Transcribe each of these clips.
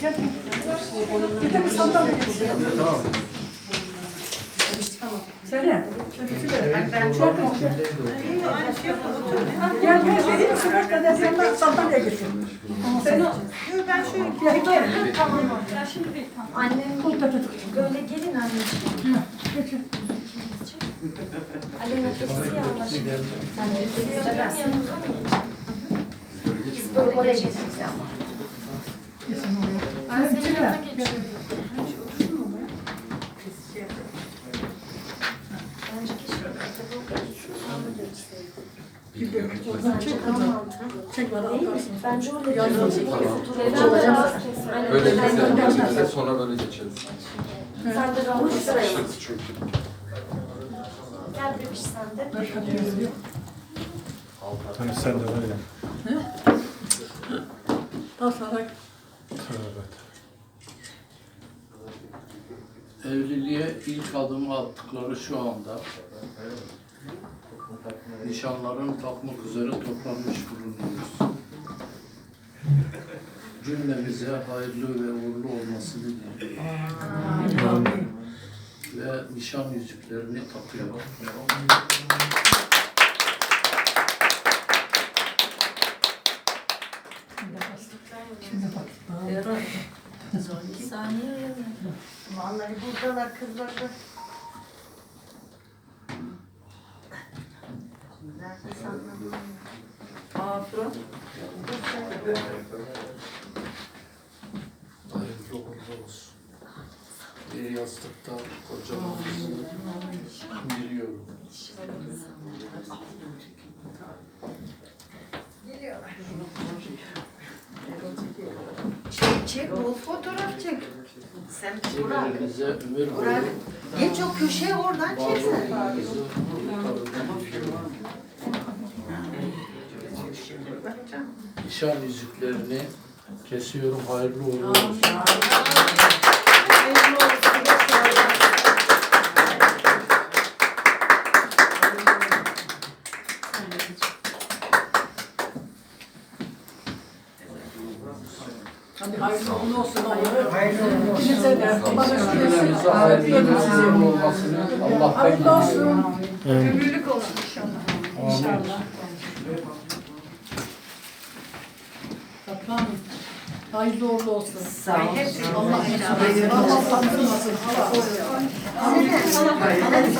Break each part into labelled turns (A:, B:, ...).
A: Gel. Bir de bir sandalye getir. Söyle. Ben çok Gel gel vereyim sıra kadar sen sandalye getir. Sen o. Ben şöyle gel. Tamam. Ya şimdi değil tamam.
B: Annem
A: tut tut.
B: böyle gelin anneciğim. Annem nefesi yavaş. Sen nefesi yavaş. Biz böyle oraya geçeceğiz ama.
A: Kesin oraya.
B: Ben senin yanına geçiyorum.
A: Bir çek oradan. Çek bana.
B: Bence orada. Aynen.
C: Öyle
B: rahat
C: içimize sonra böyle geçeriz.
B: Sen de rahat sıraya.
C: Aşırı çünkü.
B: Gel bebiş sen de.
D: Tabii sen de var ya.
A: Al sana.
D: Evet.
E: Evliliğe ilk adım attıkları şu anda nişanların takmak üzere toplanmış bulunuyoruz. Cümlemize hayırlı ve uğurlu olmasını diliyorum. Ve nişan yüzüklerini takıyorum.
A: Şimdi bak.
B: Bir saniye ayarlayın.
F: Vallahi buradalar kızlar da. Nerede sandım?
B: Afro.
E: Hayırlı uğurlu olsun. Bir yastıkta kocamızı biliyorum.
F: Çek çek bol fotoğraf çek. Sen Burak.
E: Birbirinize ömür
F: Burak. Geç o köşeye oradan çeksen.
E: bağlılığınızı Nişan yüzüklerini kesiyorum. Hayırlı uğurlu olsun.
A: Hadi hayırlı uğurlu olsun. Hayırlı uğurlu olsun. Size de. Bana
E: Cümlemize hayırlı olmasını Allah'tan
A: Hayırlı olsun. Ömürlük olsun inşallah. İnşallah. Kaplan. Hayırlı uğurlu olsun. Sağ olun. Allah Allah utandırmasın. Allah Allah sana söyleyeyim. Hayırlı olsun.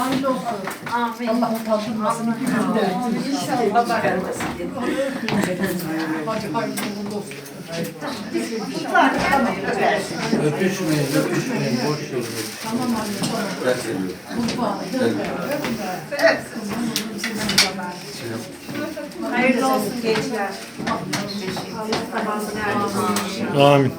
F: Amin.
A: Allah utandırmasın.
F: İnşallah.
E: Öpüşmeyin, öpüşmeyin. Boş verin.
A: Tamam anne.
C: seviyorum.
A: Kurban.
F: Hayırlı olsun gençler.
D: Amin.